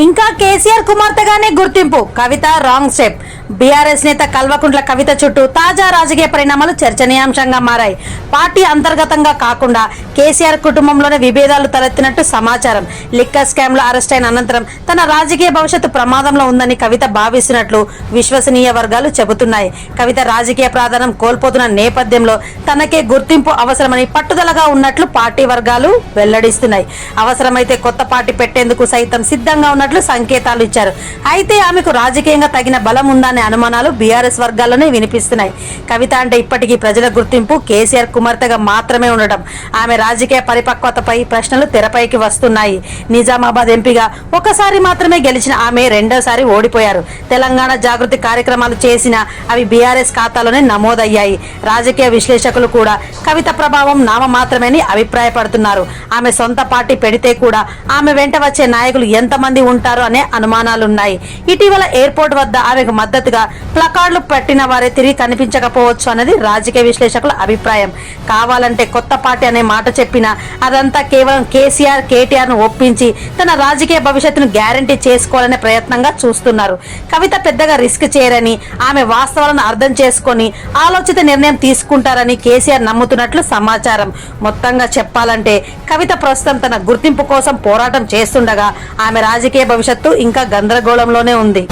ఇంకా కేసీఆర్ కుమార్తెగానే గుర్తింపు. కవిత wrong step. BRS నేత కల్వకుంట్ల కవిత చుట్టూ తాజా రాజకీయ పరిణామాలు చర్చనీయాంశంగా మారాయి. పార్టీ అంతర్గతంగా కాకుండా కేసీఆర్ కుటుంబంలోనే విభేదాలు తలెత్తినట్టు సమాచారం. లిక్కర్ స్కామ్లో అరెస్ట్ అయిన అనంతరం తన రాజకీయ భవిష్యత్తు ప్రమాదంలో ఉందని కవిత భావిస్తున్నట్లు విశ్వసనీయ వర్గాలు చెబుతున్నాయి. కవిత రాజకీయ ప్రాధాన్యం కోల్పోతున్న నేపథ్యంలో తనకే గుర్తింపు అవసరమని పట్టుదలగా ఉన్నట్లు పార్టీ వర్గాలు వెల్లడిస్తున్నాయి. అవసరమైతే కొత్త పార్టీ పెట్టేందుకు సైతం సిద్ధంగా ఉన్న ఉన్నట్లు సంకేతాలు ఇచ్చారు. అయితే ఆమెకు రాజకీయంగా తగిన బలం ఉందనే అనుమానాలు బీఆర్ఎస్ వర్గాల్లోనే వినిపిస్తున్నాయి. కవిత అంటే ఇప్పటికీ ప్రజల గుర్తింపు కేసీఆర్ కుమార్తెగా మాత్రమే ఉండడం ఆమె రాజకీయ పరిపక్వతపై ప్రశ్నలు తెరపైకి వస్తున్నాయి. నిజామాబాద్ ఎంపీగా ఒకసారి మాత్రమే గెలిచిన ఆమె రెండోసారి ఓడిపోయారు. తెలంగాణ జాగృతి కార్యక్రమాలు చేసిన అవి బీఆర్ఎస్ ఖాతాలోనే నమోదయ్యాయి. రాజకీయ విశ్లేషకులు కూడా కవిత ప్రభావం నామ మాత్రమేని అభిప్రాయపడుతున్నారు. ఆమె సొంత పార్టీ పెడితే కూడా ఆమె వెంట వచ్చే నాయకులు ఎంతమంది ఉంటారు అనే అనుమానాలున్నాయి. ఇటీవల ఎయిర్పోర్ట్ వద్ద ఆమెకు మద్దతుగా ప్లకార్డులు పెట్టిన వారే తిరిగి కనిపించకపోవచ్చు అన్నది రాజకీయ విశ్లేషకుల అభిప్రాయం. కావాలంటే కొత్త పార్టీ అనే మాట చెప్పినా అదంతా కేవలం కేసీఆర్ కేటీఆర్ను ఒప్పించి తన రాజకీయ భవిష్యత్తును గ్యారంటీ చేసుకోవాలనే ప్రయత్నంగా చూస్తున్నారు. కవిత పెద్దగా రిస్క్ చేయరని ఆమె వాస్తవాలను అర్థం చేసుకొని ఆలోచిత నిర్ణయం తీసుకుంటారని కేసీఆర్ నమ్ముతున్నట్లు సమాచారం. మొత్తంగా చెప్పాలంటే కవిత ప్రస్తుతం తన గుర్తింపు కోసం పోరాటం చేస్తుండగా ఆమె రాజకీయ రాజకీయ భవిష్యత్తు ఇంకా గందరగోళంలోనే ఉంది.